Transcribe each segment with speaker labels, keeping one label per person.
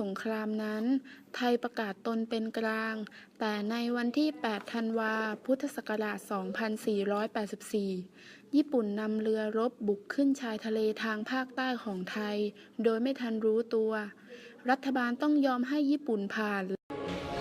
Speaker 1: สงครามนั้น ไทยประกาศตนเป็นกลาง แต่ในวันที่ 8 ธันวา พุทธศักราช 2484 ญี่ปุ่นนำเรือรบบุกขึ้นชายทะเลทางภาคใต้ของไทย โดยไม่ทันรู้ตัว รัฐบาลต้องยอมให้ญี่ปุ่นผ่าน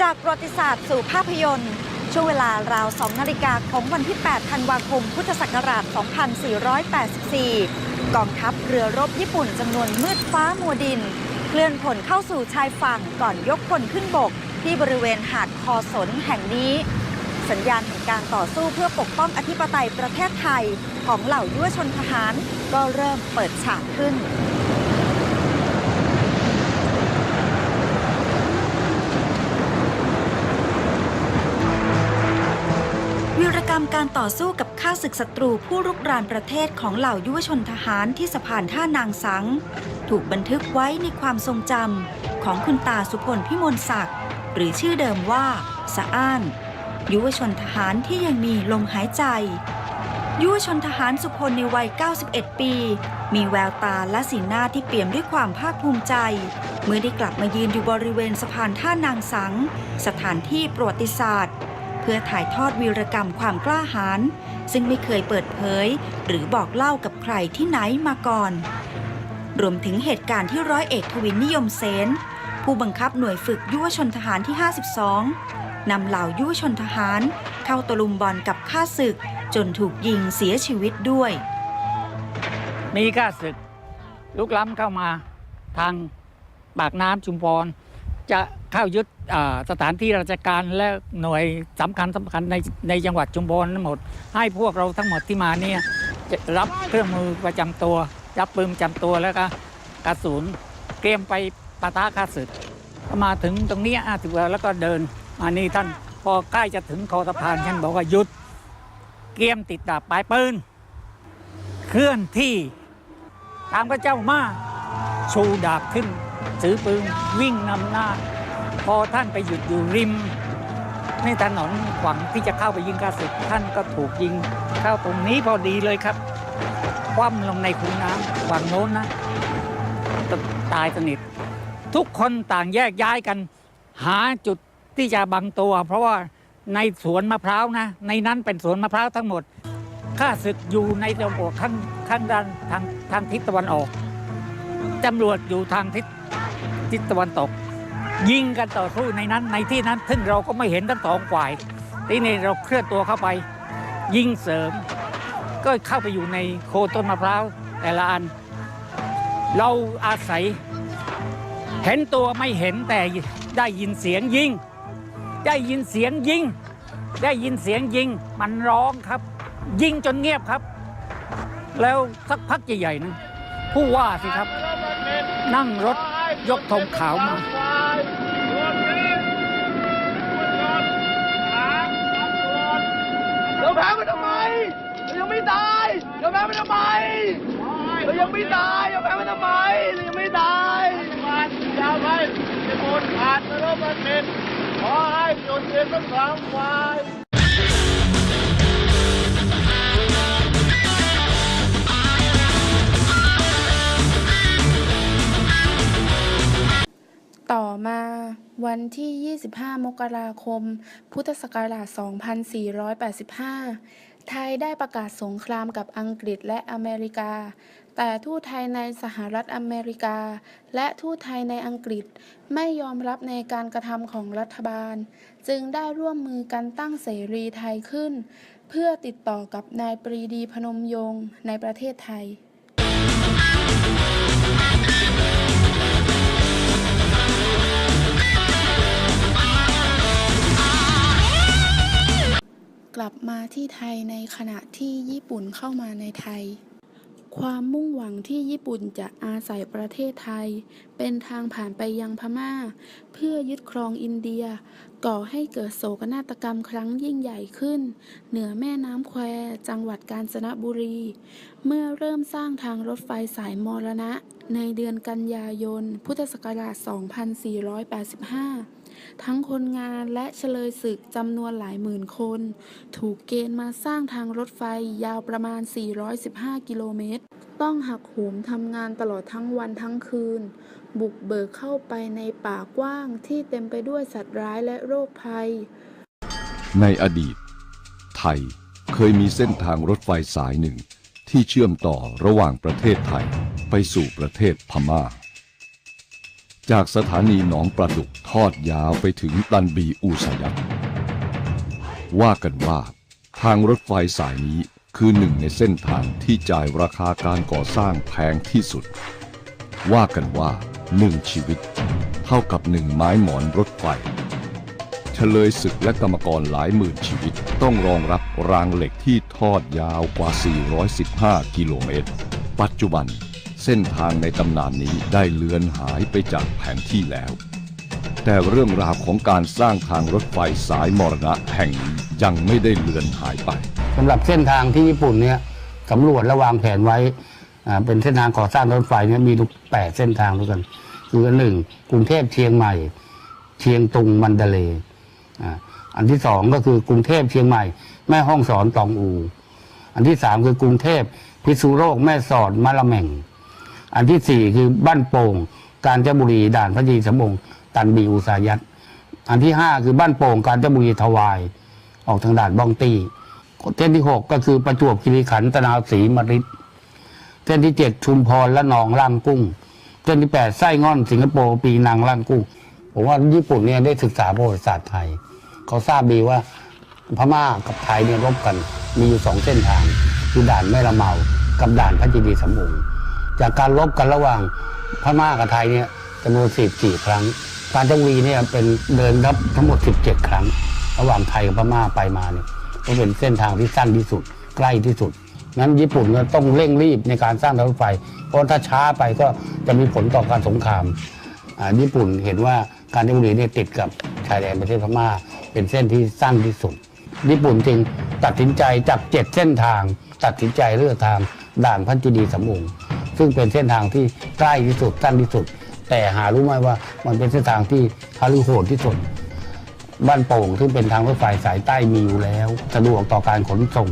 Speaker 2: จากประวัติศาสตร์สู่ภาพยนตร์ ช่วงเวลาราว 2 นาฬิกาของวันที่ 8 ธันวาคม พุทธศักราช 2484 กองทัพเรือรบญี่ปุ่นจำนวนมืดฟ้ามัวดิน เคลื่อนผลเข้าสู่ชายฝั่งก่อนยกพลขึ้นบก ที่บริเวณหาดคอสนแห่งนี้ สัญญาณแห่งการต่อสู้เพื่อปกป้องอธิปไตยประเทศไทย ของเหล่ายุวชนทหารก็เริ่มเปิดฉากขึ้น วีรกรรมการต่อสู้กับข้าศึกศัตรูผู้รุกรานประเทศของเหล่ายุวชนทหารที่สะพานท่านางสัง ถูกบันทึกไว้ในความทรงจำของคุณตาสุพลพิมลศักดิ์หรือชื่อเดิมว่าสะอ้าน ยุวชนทหารที่ยังมีลมหายใจ ยุวชนทหารสุพลในวัย 91 ปี มีแววตาและสีหน้าที่เปี่ยมด้วยความภาคภูมิใจ เมื่อได้กลับมายืนอยู่บริเวณสะพานท่านางสัง สถานที่ประวัติศาสตร์ เพื่อถ่ายทอดวีรกรรมความกล้าหาญซึ่งไม่เคยเปิดเผย หรือบอกเล่ากับใครที่ไหนมาก่อน รวมถึงเหตุการณ์ที่ร้อยเอกทวินนิยมเสนผู้บังคับหน่วยฝึกยุวชนทหารที่ 52 นำเหล่ายุวชนทหาร เข้าตะลุมบอลกับข้าศึก จนถูกยิงเสียชีวิตด้วย
Speaker 3: มีข้าศึกลุกล้ำเข้ามาทางปากน้ำชุมพร จะเข้ายึดสถานที่ราชการและหน่วยสำคัญสำคัญในในจังหวัดชุมพรทั้งหมด ให้พวกเราทั้งหมดที่มาเนี่ยรับเครื่องมือประจำตัว รับปืนประจำตัวแล้วก็กระสุนเตรียมไปปะทะข้าศึกมาถึงตรงนี้อาถือว่าแล้วก็เดินมานี่ท่านพอใกล้จะถึงคอสะพานท่านบอกว่าหยุดเกียมติดดาบปลายปืน เคลื่อนที่ตามพระเจ้ามาชูดาบขึ้น ถือปืนวิ่งนำหน้า พอท่านไปหยุดอยู่ริม ในถนนหวังที่จะเข้าไปยิงกาศึกท่านก็ถูกยิงเข้าตรงนี้พอดีเลยครับ คว่ำลงในคูน้ำฝั่งโน้นนะตตายสนิท ทุกคนต่างแยกย้ายกัน หาจุดที่จะบังตัว เพราะว่าในสวนมะพร้าวนะ ในนั้นเป็นสวนมะพร้าวทั้งหมดข้าศึกอยู่ในตะวันออกข้างข้างด้านทางทางทิศตะวันออกตำรวจอยู่ทางทิศ ทิศตะวันตก ยิงกันต่อสู้ในนั้นในที่นั้นซึ่งเราก็ไม่เห็นทั้งสองฝ่ายที่นี่เราเคลื่อนตัวเข้าไป ยิงเสริม ก็เข้าไปอยู่ในโคต้นมะพร้าวแต่ละอัน เราอาศัย เห็นตัวไม่เห็นแต่ได้ยินเสียงยิง ได้ยินเสียงยิง ได้ยินเสียงยิง มันร้องครับ ยิงจนเงียบครับ แล้วสักพักใหญ่ๆนะผู้ว่าสิครับ นั่งรถ ยกธงขาวมา
Speaker 4: เราแพ้มันทำไมเรายังไม่ตายเราแพ้มันทำไมเรายังไม่ตายเราแพ้มันทำไมเรายังไม่ตาย
Speaker 5: มันยาวไปจะหมดขาดนรกมันเป็นขอให้หยุดเรียนต้องสามวาย
Speaker 1: ต่อมาวันที่ 25 มกราคม พุทธศักราช 2485 ไทยได้ประกาศสงครามกับอังกฤษและอเมริกา แต่ทูตไทยในสหรัฐอเมริกา และทูตไทยในอังกฤษไม่ยอมรับในการกระทำของรัฐบาล จึงได้ร่วมมือกันตั้งเสรีไทยขึ้น เพื่อติดต่อกับนายปรีดีพนมยงค์ในประเทศไทย ลับมาที่ไทยในขณะที่ญี่ปุ่นเข้ามาในไทย ความมุ่งหวังที่ญี่ปุ่นจะอาศัยประเทศไทย เป็นทางผ่านไปยังพม่า เพื่อยึดครองอินเดีย ก่อให้เกิดโศกนาฏกรรมครั้งยิ่งใหญ่ขึ้น เหนือแม่น้ำแควจังหวัดกาญจนบุรี เมื่อเริ่มสร้างทางรถไฟสายมรณะ ในเดือนกันยายน พุทธศักราช 2485 ทั้งคนงานและเฉลยศึกจำนวนหลายหมื่นคน ถูกเกณฑ์มาสร้างทางรถไฟยาวประมาณ 415 กิโลเมตร ต้องหักโหมทำงานตลอดทั้งวันทั้งคืน บุกเบิกเข้าไปในป่ากว้างที่เต็มไปด้วยสัตว์ร้ายและโรคภัย
Speaker 6: ในอดีต ไทยเคยมีเส้นทางรถไฟสายหนึ่งที่เชื่อมต่อระหว่างประเทศไทยไปสู่ประเทศพม่า จากสถานีหนองประดุกทอดยาวไปถึงตันบีอูสยักว่ากันว่า ทางรถไฟสายนี้คือหนึ่งในเส้นทางที่จ่ายราคาการก่อสร้างแพงที่สุด ว่ากันว่าหนึ่งชีวิต เท่ากับหนึ่งไม้หมอนรถไฟเฉลยศึกและกรรมกรหลายหมื่นชีวิตต้องรองรับรางเหล็กที่ทอดยาวกว่า 415 กิโลเมตร ปัจจุบัน เส้นทางในตำนานนี้ได้เลือนหายไปจากแผนที่แล้ว แต่เรื่องราวของการสร้างทางรถไฟสายมรณะแห่งนี้ยังไม่ได้เลือนหายไป
Speaker 7: สำหรับเส้นทางที่ญี่ปุ่นเนี่ยสำรวจและวางแผนไว้อ่าเป็นเส้นทางก่อสร้างรถไฟเนี่ยมีทุกแปดเส้นทางด้วยกัน คืออันหนึ่งกรุงเทพเชียงใหม่ เชียงตุงมันเดเลย์อ่าอันที่สองก็คือกรุงเทพเชียงใหม่ แม่ห้องสอนตองอู อันที่สามคือกรุงเทพพิษณุโลกแม่สอดมะละแม่ง อันที่สี่คือบ้านโป่ง กาญจนบุรีด่านพระยีสมงตันบีอุสายัตอันที่ห้าคือบ้านโป่ง กาญจนบุรีทวาย ออกทางด่านบ้องตีเส้นที่หกก็คือประจวบคีรีขันธ์ตนาวศรีมริดเส้นที่เจ็ดชุมพรและหนองล่างกุ้งเส้นที่แปดไส้ง่อนสิงคโปร์ปีนังล่างกุ้งผมว่าญี่ปุ่นเนี่ยได้ศึกษาประวัติศาสตร์ไทย เขาทราบดีว่าพม่ากับไทยเนี่ยรบกันมีอยู่สองเส้นทางคือด่านแม่ละเมา กับด่านพระจีดีสมุง จากการรบกันระหว่างพม่ากับไทยเนี่ยจำนวน14 ครั้ง การจนบุรีเนี่ยเป็นเดินรับทั้งหมด 17 ครั้ง ระหว่างไทยกับพม่าไปมาเนี่ยก็เป็นเส้นทางที่สั้นที่สุด ใกล้ที่สุด นั้นญี่ปุ่นก็ต้องเร่งรีบในการสร้างทางรถไฟ เพราะถ้าช้าไปก็จะมีผลต่อการสงครามญี่ปุ่นเห็นว่าการจนบุรีเนี่ยติดกับชายแดนประเทศพม่า เป็นเส้นที่สั้นที่สุด ญี่ปุ่นจึงตัดสินใจจากเจ็ดเส้นทาง ตัดสินใจเลือกทางด่านพันจิดีสมุง ซึ่งเป็นเส้นทางที่ใกล้ที่สุดสั้นที่สุด แต่หารู้ไหมว่ามันเป็นเส้นทางที่ฮารุโหดที่สุด บ้านโป่งซึ่งเป็นทางรถไฟสายใต้มีอยู่แล้ว สะดวกต่อการขนส่ง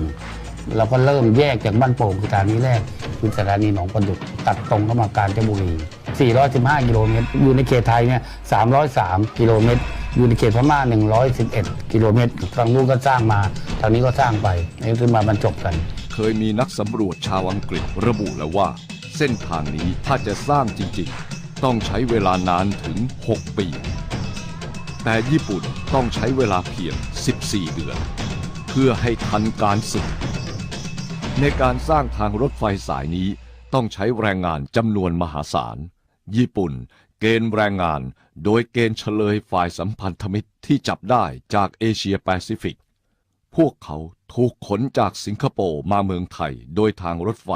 Speaker 7: เราก็เริ่มแยกจากบ้านโป่งสถานีแรกคือสถานีหนองประดุกตัดตรงเข้ามากาญจนบุรี 415 กิโลเมตร อยู่ในเขตไทยเนี่ย 303 กิโลเมตร อยู่ในเขตพม่า 111 กิโลเมตรทางนู้นก็สร้างมาทางนี้ก็สร้างไปนี่คือมาบรรจบกัน
Speaker 6: เคยมีนักสำรวจชาวอังกฤษระบุแล้วว่า เส้นทางนี้ถ้าจะสร้างจริงๆ ต้องใช้เวลานานถึง 6 ปี แต่ญี่ปุ่นต้องใช้เวลาเพียง 14 เดือน เพื่อให้ทันการศึก ในการสร้างทางรถไฟสายนี้ต้องใช้แรงงานจำนวนมหาศาล ญี่ปุ่นเกณฑ์แรงงานโดยเกณฑ์เฉลยฝ่ายสัมพันธมิตรที่จับได้จากเอเชียแปซิฟิก พวกเขาถูกขนจากสิงคโปร์มาเมืองไทยโดยทางรถไฟ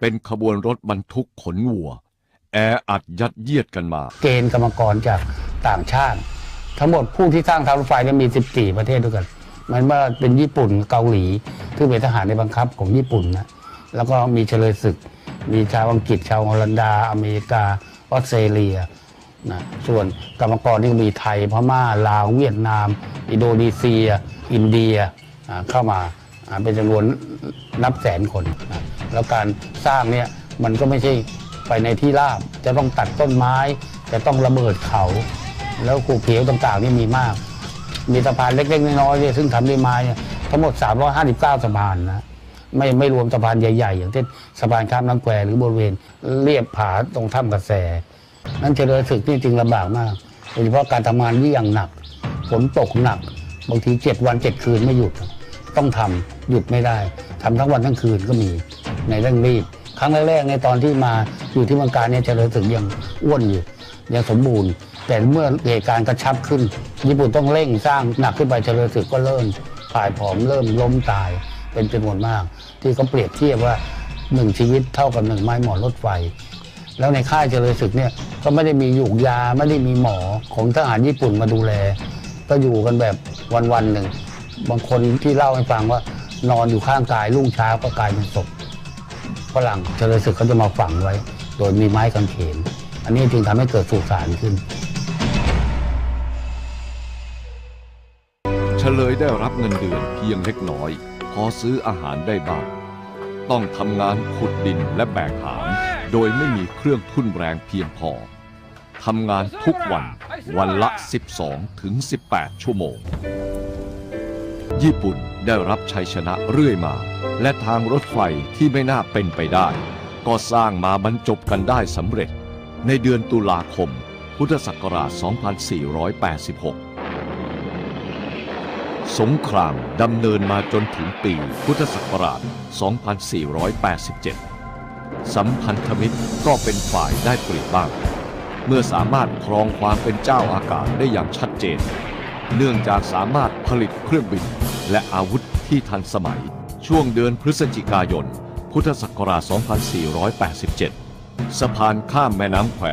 Speaker 6: เป็นขบวนรถบรรทุกขนวัว แออัดยัดเยียดกันมา
Speaker 7: เกณฑ์กรรมกรจากต่างชาติ ทั้งหมดผู้ที่สร้างทางรถไฟเนี่ยมี 14 ประเทศด้วยกัน มันว่าเป็นญี่ปุ่นเกาหลีซึ่งเป็นทหารในบังคับของญี่ปุ่นนะแล้วก็มีเฉลยศึก มีชาวอังกฤษชาวฮอลันดา อเมริกาออสเตรเลียนะส่วนกรรมกรนี่ก็มีไทยพม่าลาวเวียดนาม อินโดนีเซีย อินเดียเข้ามา เป็นจำนวนนับแสนคนนะแล้วการสร้างเนี่ยมันก็ไม่ใช่ไปในที่ราบ จะต้องตัดต้นไม้ จะต้องระเบิดเขา แล้วขูเขียวต่างๆนี่มีมาก มีสะพานเล็กๆน้อยๆเนี่ยซึ่งทำด้วยไม้เนี่ยทั้งหมด 359 สะพานนะไม่ไม่รวมสะพานใหญ่ๆ อย่างเช่นสะพานข้ามน้ำแควหรือบริเวณเรียบผาตรงถ้ำกระแส นั้นเจริญศึกนี่จริงลำบากมากโดยเฉพาะการทำงานที่อย่างหนักฝนตกหนัก บางทีเจ็ดวันเจ็ดคืนไม่หยุด ต้องทำ หยุดไม่ได้ทำทั้งวันทั้งคืนก็มีในเร่งรีบ ครั้งแรกๆในตอนที่มาอยู่ที่เมืองการเนี่ยเจริญศึกยังอ้วนอยู่ยังสมบูรณ์ แต่เมื่อเหตุการณ์กระชับขึ้น ญี่ปุ่นต้องเร่งสร้างหนักขึ้นไปเจริญศึกก็เริ่มผ่ายผอมเริ่มล้มตายเป็นจำนวนมาก ที่เขาเปรียบเทียบว่าหนึ่งชีวิตเท่ากับหนึ่งไม้หมอนรถไฟ แล้วในค่ายเจริญศึกเนี่ยก็ไม่ได้มีหยูกยาไม่ได้มีหมอของทหารญี่ปุ่นมาดูแล ก็อยู่กันแบบวันๆหนึ่ง บางคนที่เล่าให้ฟังว่า นอนอยู่ข้างกายรุ่งเช้าก็กลายเป็นศพฝรั่งเจริญศึกเขาจะมาฝังไว้ โดยมีไม้กางเขน อันนี้จึงทำให้เกิดสุสานขึ้น เฉ
Speaker 6: ลยได้รับเงินเดือนเพียงเล็กน้อย พอซื้ออาหารได้บ้าง ต้องทำงานขุดดินและแบกหาม โดยไม่มีเครื่องทุ่นแรงเพียงพอทำงานทุกวันวันละ 12 ถึง 18 ชั่วโมง ญี่ปุ่น ได้รับชัยชนะเรื่อยมา และทางรถไฟที่ไม่น่าเป็นไปได้ ก็สร้างมาบรรจบกันได้สำเร็จ ในเดือนตุลาคม พุทธศักราช 2486 สงครามดำเนินมาจนถึงปีพุทธศักราช 2487 สัมพันธมิตรก็เป็นฝ่ายได้เปรียบบ้าง เมื่อสามารถครองความเป็นเจ้าอากาศได้อย่างชัดเจน เนื่องจากสามารถผลิตเครื่องบิน และอาวุธที่ทันสมัย ช่วงเดือนพฤศจิกายน พุทธศักราช 2487 สะพานข้ามแม่น้ำแคว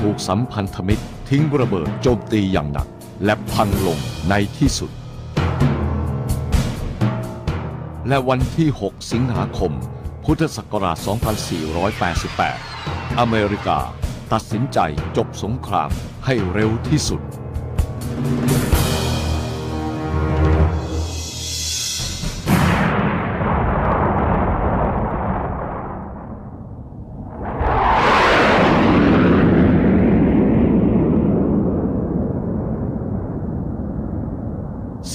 Speaker 6: ถูกสัมพันธมิตร ทิ้งระเบิดโจมตีอย่างหนัก และพังลงในที่สุด และวันที่ 6 สิงหาคม พุทธศักราช 2488 อเมริกาตัดสินใจจบสงครามให้เร็วที่สุด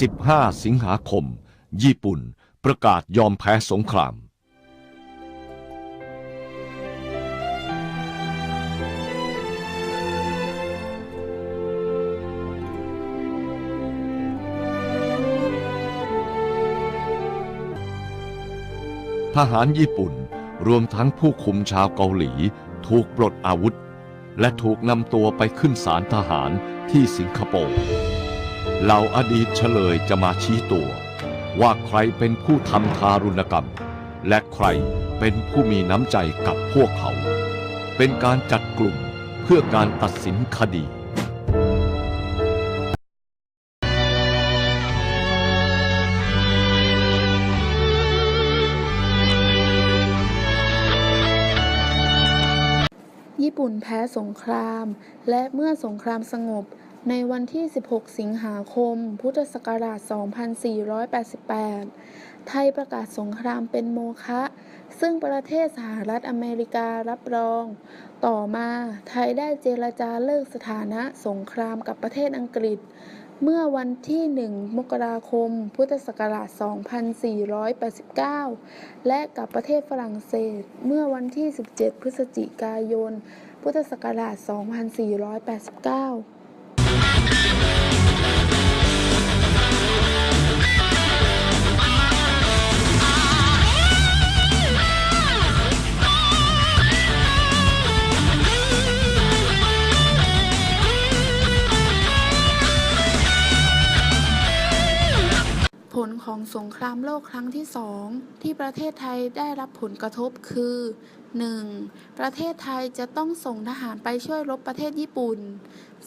Speaker 6: 15 สิงหาคม ญี่ปุ่น ประกาศยอมแพ้สงคราม ทหารญี่ปุ่นรวมทั้งผู้คุมชาวเกาหลี ถูกปลดอาวุธ และถูกนำตัวไปขึ้นศาลทหารที่สิงคโปร์ เหล่าอดีตเฉลยจะมาชี้ตัว ว่าใครเป็นผู้ทำทารุณกรรม และใครเป็นผู้มีน้ำใจกับพวกเขา เป็นการจัดกลุ่มเพื่อการตัดสินคดี
Speaker 1: ญี่ปุ่นแพ้สงคราม และเมื่อสงครามสงบ ในวันที่ 16 สิงหาคม พุทธศักราช 2488 ไทยประกาศสงครามเป็นโมฆะ ซึ่งประเทศสหรัฐอเมริการับรอง ต่อมาไทยได้เจรจาเลิกสถานะสงครามกับประเทศอังกฤษ เมื่อวันที่ 1 มกราคม พุทธศักราช 2489 และกับประเทศฝรั่งเศส เมื่อวันที่ 17 พฤศจิกายน พุทธศักราช 2489 ลของสงครามโลกครั้งที่สองที่ประเทศไทยได้รับผลกระทบคือ 1. ประเทศไทยจะต้องส่งทหารไปช่วยรบประเทศญี่ปุ่น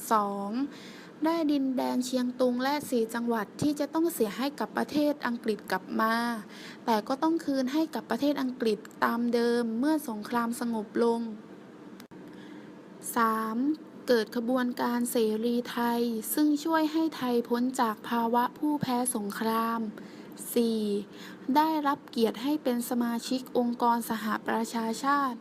Speaker 1: 2. ได้ดินแดนเชียงตุงและสีจังหวัดที่จะต้องเสียให้กับประเทศอังกฤษกลับมา แต่ก็ต้องคืนให้กับประเทศอังกฤษตามเดิมเมื่อสงครามสงบลง 3. เกิดขบวนการเสรีไทย ซึ่งช่วยให้ไทยพ้นจากภาวะผู้แพ้สงคราม 4. ได้รับเกียรติให้เป็นสมาชิกองค์กรสหประชาชาติ